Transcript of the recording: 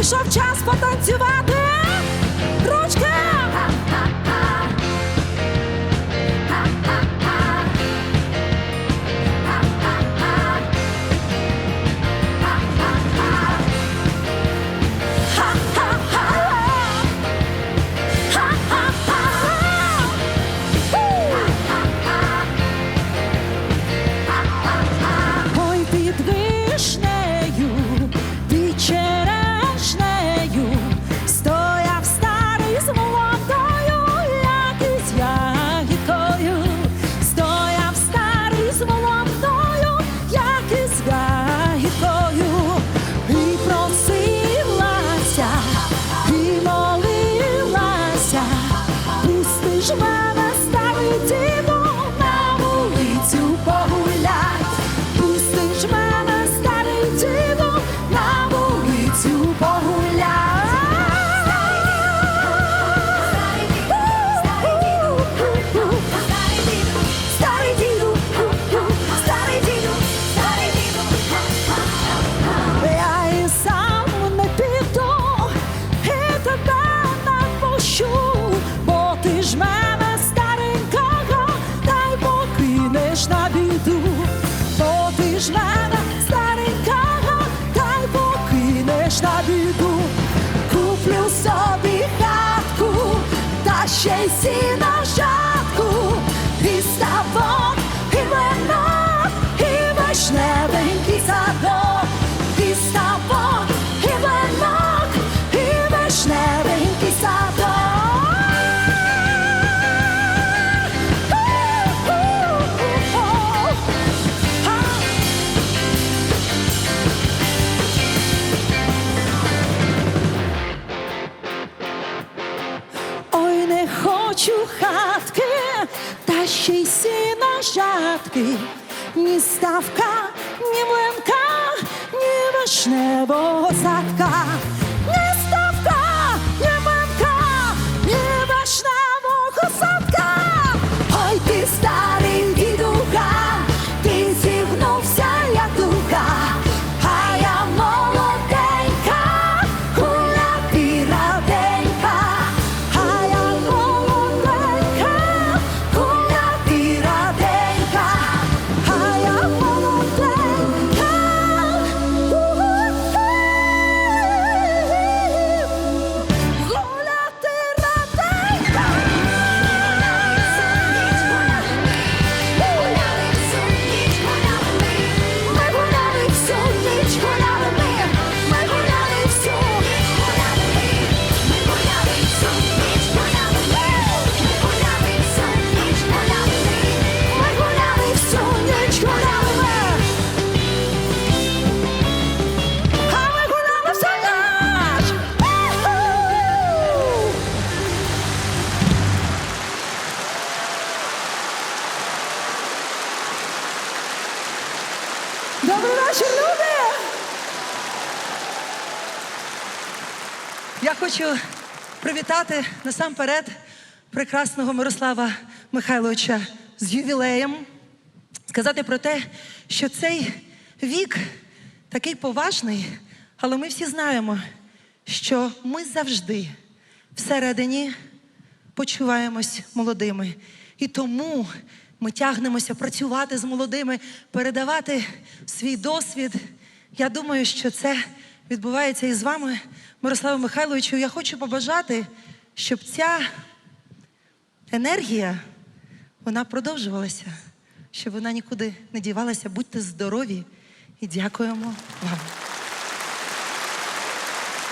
прийшов час потанцювати. Та хочу хатки, та ще й сіна жатки, ні ставка, ні млинка, ні вишневого садка, Добрий люди! Я хочу привітати насамперед прекрасного Мирослава Михайловича з ювілеєм, сказати про те, що цей вік такий поважний, але ми всі знаємо, що ми завжди всередині почуваємось молодими. І тому ми тягнемося працювати з молодими, передавати свій досвід. Я думаю, що це відбувається і з вами, Мирославе Михайловичу. Я хочу побажати, щоб ця енергія вона продовжувалася, щоб вона нікуди не дівалася. Будьте здорові і дякуємо вам.